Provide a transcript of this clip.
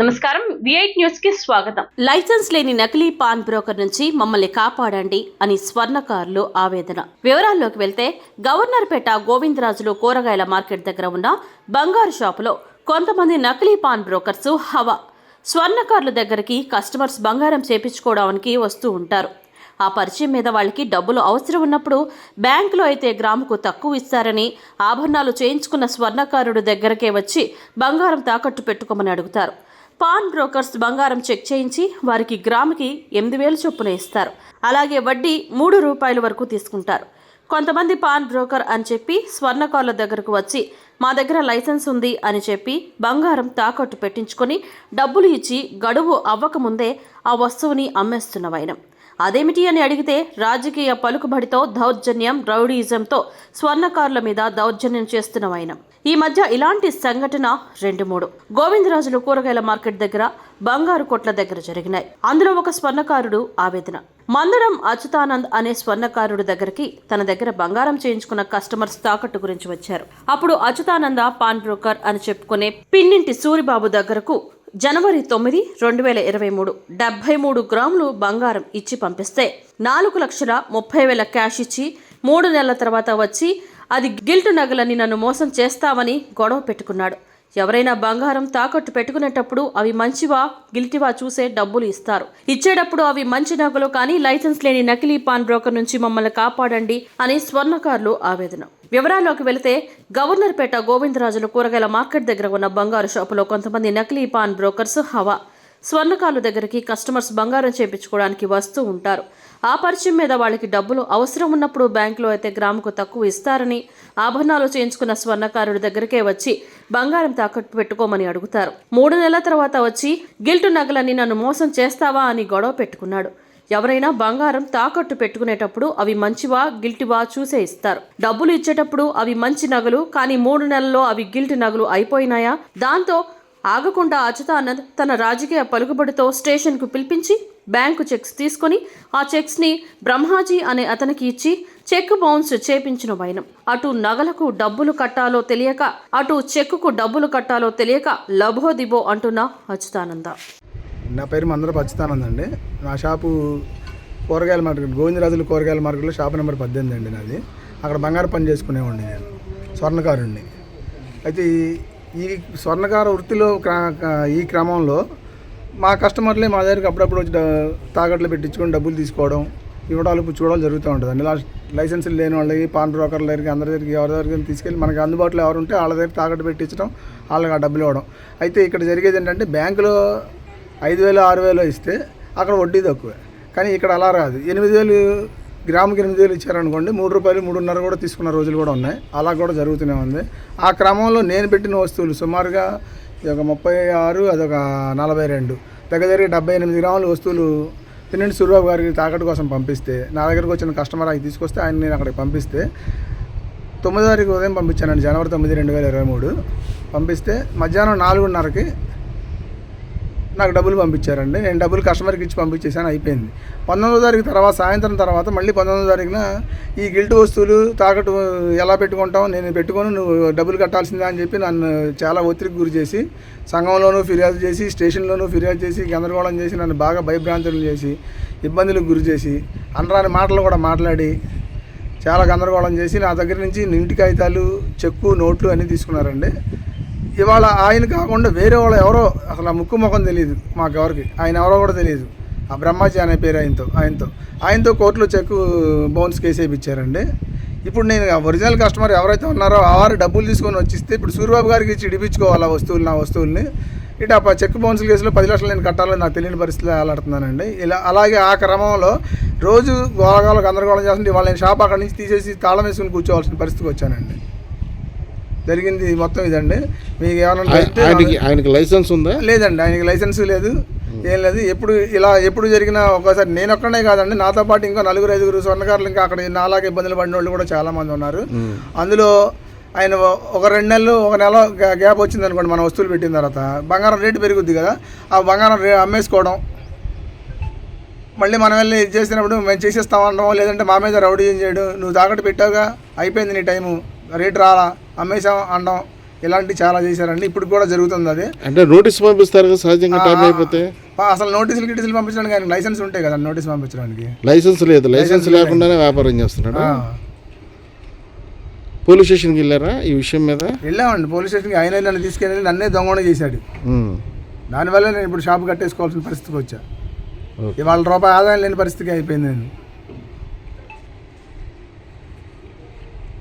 నమస్కారం. విఐట్ న్యూస్కి స్వాగతం. లైసెన్స్ లేని నకిలీ పాన్ బ్రోకర్ నుంచి మమ్మల్ని కాపాడండి అని స్వర్ణకారులు ఆవేదన. వివరాల్లోకి వెళ్తే గవర్నర్పేట గోవిందరాజులు కూరగాయల మార్కెట్ దగ్గర ఉన్న బంగారు షాపులో కొంతమంది నకిలీ పాన్ బ్రోకర్స్ హవా. స్వర్ణకారుల దగ్గరికి కస్టమర్స్ బంగారం చేపించుకోవడానికి వస్తూ ఉంటారు. ఆ పరిచయం మీద వాళ్ళకి డబ్బులు అవసరం ఉన్నప్పుడు బ్యాంకులో అయితే గ్రాముకు తక్కువ ఇస్తారని ఆభరణాలు చేయించుకున్న స్వర్ణకారుడు దగ్గరకే వచ్చి బంగారం తాకట్టు పెట్టుకోమని అడుగుతారు. పాన్ బ్రోకర్స్ బంగారం చెక్ చేయించి వారికి గ్రాముకి ఎనిమిది వేలు చొప్పున ఇస్తారు. అలాగే వడ్డీ మూడు రూపాయల వరకు తీసుకుంటారు. కొంతమంది పాన్ బ్రోకర్ అని చెప్పి స్వర్ణకారుల దగ్గరకు వచ్చి మా దగ్గర లైసెన్స్ ఉంది అని చెప్పి బంగారం తాకట్టు పెట్టించుకొని డబ్బులు ఇచ్చి గడువు అవ్వకముందే ఆ వస్తువుని అమ్మేస్తున్న వైనం. అదేమిటి అని అడిగితే రాజకీయ పలుకుబడితో దౌర్జన్యం రౌడీయిజంతో స్వర్ణకారుల మీద దౌర్జన్యం చేస్తున్న వైనం ఈ మధ్య ఇలాంటి సంఘటన రెండు మూడు. గోవిందరాజులు కూరగాయల మార్కెట్ దగ్గర బంగారు కొట్ల దగ్గర జరిగినాయి. అందులో ఒక స్వర్ణకారుడు ఆవేదన. మందడం అచ్యుతానంద్ అనే స్వర్ణకారుడు దగ్గరికి తన దగ్గర బంగారం చేయించుకున్న కస్టమర్స్ తాకట్టు గురించి వచ్చారు. అప్పుడు అచ్యుతానంద పాన్ బ్రోకర్ అని చెప్పుకునే పిన్నింటి సూరిబాబు దగ్గరకు జనవరి తొమ్మిది రెండు వేల ఇరవై మూడు. డెబ్బై మూడు గ్రాములు బంగారం ఇచ్చి పంపిస్తే నాలుగు లక్షల ముప్పై వేల క్యాష్ ఇచ్చి మూడు నెలల తర్వాత వచ్చి అది గిల్టు నగలని నన్ను మోసం చేస్తావని గొడవ పెట్టుకున్నాడు. ఎవరైనా బంగారం తాకట్టు పెట్టుకునేటప్పుడు అవి మంచివా గిల్టివా చూసే డబ్బులు ఇస్తారు. ఇచ్చేటప్పుడు అవి మంచి నగలు కానీ లైసెన్స్ లేని నకిలీ పాన్ బ్రోకర్ నుంచి మమ్మల్ని కాపాడండి అని స్వర్ణకారులు ఆవేదన. వివరాల్లోకి వెళితే గవర్నర్పేట గోవిందరాజులు కూరగాయల మార్కెట్ దగ్గర ఉన్న బంగారు షాపులో కొంతమంది నకిలీ పాన్ బ్రోకర్స్ హవా. స్వర్ణకారుల దగ్గరికి కస్టమర్స్ బంగారం చేపించుకోవడానికి వస్తూ ఉంటారు. ఆ పరిచయం మీద వాళ్ళకి డబ్బులు అవసరం ఉన్నప్పుడు బ్యాంకులో అయితే గ్రాముకు తక్కువ ఇస్తారని ఆభరణాలు చేయించుకున్న స్వర్ణకారుడి దగ్గరికే వచ్చి బంగారం తాకట్టు పెట్టుకోమని అడుగుతారు. మూడు నెలల తర్వాత వచ్చి గిల్టు నగలని నన్ను మోసం చేస్తావా అని గొడవ పెట్టుకున్నాడు. ఎవరైనా బంగారం తాకట్టు పెట్టుకునేటప్పుడు అవి మంచివా గిల్టివా చూసే ఇస్తారు. డబ్బులు ఇచ్చేటప్పుడు అవి మంచి నగలు కానీ మూడు నెలల్లో అవి గిల్టి నగలు అయిపోయినాయా? దాంతో ఆగకుండా అచ్యుతానంద్ తన రాజకీయ పలుకుబడితో స్టేషన్కు పిలిపించి బ్యాంకు చెక్స్ తీసుకొని ఆ చెక్స్ని బ్రహ్మాజీ అనే అతనికి ఇచ్చి చెక్ బౌన్స్ చేపించిన వైనం. అటు నగలకు డబ్బులు కట్టాలో తెలియక అటు చెక్కుకు డబ్బులు కట్టాలో తెలియక లభోదిబో అంటున్న అచ్యుతానంద. నా పేరు మందర పచ్చితానంద్ అండి. నా షాపు కూరగాయల మార్కెట్ గోవిందరాజుల కూరగాయల మార్కెట్లో షాప్ నెంబర్ పద్దెనిమిది అండి నాది. అక్కడ బంగారు పని చేసుకునేవాడిని నేను స్వర్ణకారుణ్ణి. అయితే ఈ- స్వర్ణకార వృత్తిలో ఈ క్రమంలో మా కస్టమర్లే మా దగ్గరికి అప్పుడప్పుడు వచ్చి తాగట్లు తాకట్లు పెట్టించుకొని డబ్బులు తీసుకోవడం ఇవ్వడాలు చూడడం జరుగుతూ ఉంటుంది అండి. లైసెన్సులు లేని వాళ్ళకి పాన్ బ్రోకర్ల దగ్గరికి అందరి దగ్గరికి ఎవరి దగ్గరికి తీసుకెళ్ళి మనకి అందుబాటులో ఎవరు ఉంటే వాళ్ళ దగ్గర తాకట్టు పెట్టించడం వాళ్ళకి ఆ డబ్బులు ఇవ్వడం. అయితే ఇక్కడ జరిగేది ఏంటంటే బ్యాంకులో ఐదు వేలు ఆరు వేలు ఇస్తే అక్కడ వడ్డీ తక్కువే. కానీ ఇక్కడ అలా రాదు. ఎనిమిది వేలు గ్రాముకి ఎనిమిది వేలు ఇచ్చారనుకోండి మూడు రూపాయలు మూడున్నర కూడా తీసుకున్న రోజులు కూడా ఉన్నాయి. అలా కూడా జరుగుతూనే ఉంది. ఆ క్రమంలో నేను పెట్టిన వస్తువులు సుమారుగా ఇది ఒక ముప్పై ఆరు అదొక నలభై రెండు. దగ్గర దగ్గర డెబ్బై ఎనిమిది గ్రాముల వస్తువులు తినండి సూర్యబాబు గారికి తాకట్టు కోసం పంపిస్తే నా దగ్గరకు వచ్చిన కస్టమర్ ఆయన తీసుకొస్తే ఆయన నేను అక్కడికి పంపిస్తే తొమ్మిదో తారీఖు ఉదయం పంపించానండి జనవరి తొమ్మిది రెండు వేల ఇరవై మూడు. పంపిస్తే మధ్యాహ్నం నాలుగున్నరకి నాకు డబ్బులు పంపించారండి. నేను డబ్బులు కస్టమర్కి ఇచ్చి పంపించేసాను అయిపోయింది. పంతొమ్మిదో తారీఖు తర్వాత సాయంత్రం తర్వాత మళ్ళీ పంతొమ్మిదో తారీఖున ఈ గిల్ట్ వస్తువులు తాకట్టు ఎలా పెట్టుకుంటావు నేను పెట్టుకొని నువ్వు డబ్బులు కట్టాల్సిందే అని చెప్పి నన్ను చాలా ఒత్తిడికి గురి చేసి సంఘంలోనూ ఫిర్యాదు చేసి స్టేషన్లోనూ ఫిర్యాదు చేసి గందరగోళం చేసి నన్ను బాగా భయభ్రాంతులు చేసి ఇబ్బందులకు గురి చేసి అనరాని మాటలు కూడా మాట్లాడి చాలా గందరగోళం చేసి నా దగ్గర నుంచి ఇంటి కాగితాలు చెక్కు నోట్లు అన్నీ తీసుకున్నారండి. ఇవాళ ఆయన కాకుండా వేరే వాళ్ళు ఎవరో అసలు ముక్కు ముఖం తెలియదు మాకెవరికి ఆయన ఎవరో కూడా తెలియదు ఆ బ్రహ్మాజీ అనే పేరు ఆయనతో ఆయనతో. ఆయనతో కోర్టులో చెక్ బౌన్స్ కేసు వేయించారండి. ఇప్పుడు నేను ఒరిజినల్ కస్టమర్ ఎవరైతే ఉన్నారో వారు డబ్బులు తీసుకొని వచ్చిస్తే ఇప్పుడు సూర్యబాబు గారికి ఇచ్చి ఇడిపించుకోవాలి ఆ వస్తువులు నా వస్తువుల్ని? ఇటు ఆ చెక్ బౌన్స్ కేసులో పది లక్షలు నేను కట్టాలని నాకు తెలియని పరిస్థితిలో ఆలాడుతున్నానండి. ఇలా అలాగే ఆ క్రమంలో రోజు గోళగాలు గందరగోళం చేస్తుంటే వాళ్ళని షాప్ అక్కడి నుంచి తీసేసి తాళం వేసుకుని కూర్చోవాల్సిన పరిస్థితికి వచ్చానండి. జరిగింది మొత్తం ఇదండి. మీకు ఏమైనా ఆయనకి ఆయనకి లైసెన్స్ ఉందా? లేదండి ఆయనకి లైసెన్స్ లేదు ఏం లేదు. ఎప్పుడు ఇలా ఎప్పుడు జరిగినా ఒకసారి నేను ఒక్కనే కాదండి నాతో పాటు ఇంకా నలుగురు ఐదుగురు స్వర్ణకారులు ఇంకా అక్కడ నాలాగా ఇబ్బందులు పడిన వాళ్ళు కూడా చాలా మంది ఉన్నారు. అందులో ఆయన ఒక రెండు నెలలు ఒక నెల గ్యా- గ్యాప్ వచ్చింది అనుకోండి మన వస్తువులు పెట్టిన తర్వాత. బంగారం రేటు పెరుగుద్ది కదా ఆ బంగారం అమ్మేసుకోవడం. మళ్ళీ మనం వెళ్ళి ఇది చేసినప్పుడు మేము చేసేస్తాం అనడం లేదంటే మా మీద రౌడీ ఏం చేయడం. నువ్వు తాకట్టు పెట్టావుగా అయిపోయింది నీ టైము. రేటు రాలా అమ్మేసాం అనడం ఇలాంటి చాలా చేశారండి. ఇప్పుడు కూడా జరుగుతుంది అది. అంటే నోటీస్ పంపిస్తారు కదా సహజంగా టైం అయిపోతే? అసలు నోటీసులు గిటీసులు పంపించడానికి ఆయన లైసెన్స్ ఉంటాయి కదా నోటీస్ పంపించడానికి. లైసెన్స్ లేదు లైసెన్స్ లేకుండానే వ్యాపారం చేస్తున్నాడు? పోలీస్ స్టేషన్కి వెళ్ళారా ఈ విషయం మీద? వెళ్ళామండి పోలీస్ స్టేషన్కి ఆయన నన్ను తీసుకెళ్ళి నన్నే దొంగన చేశాడు. దానివల్ల నేను ఇప్పుడు షాప్ కట్టేసుకోవాల్సిన పరిస్థితికి వచ్చా. ఓకే. ఇవాళ రూపాయి ఆదాయం లేని పరిస్థితికి అయిపోయింది నేను.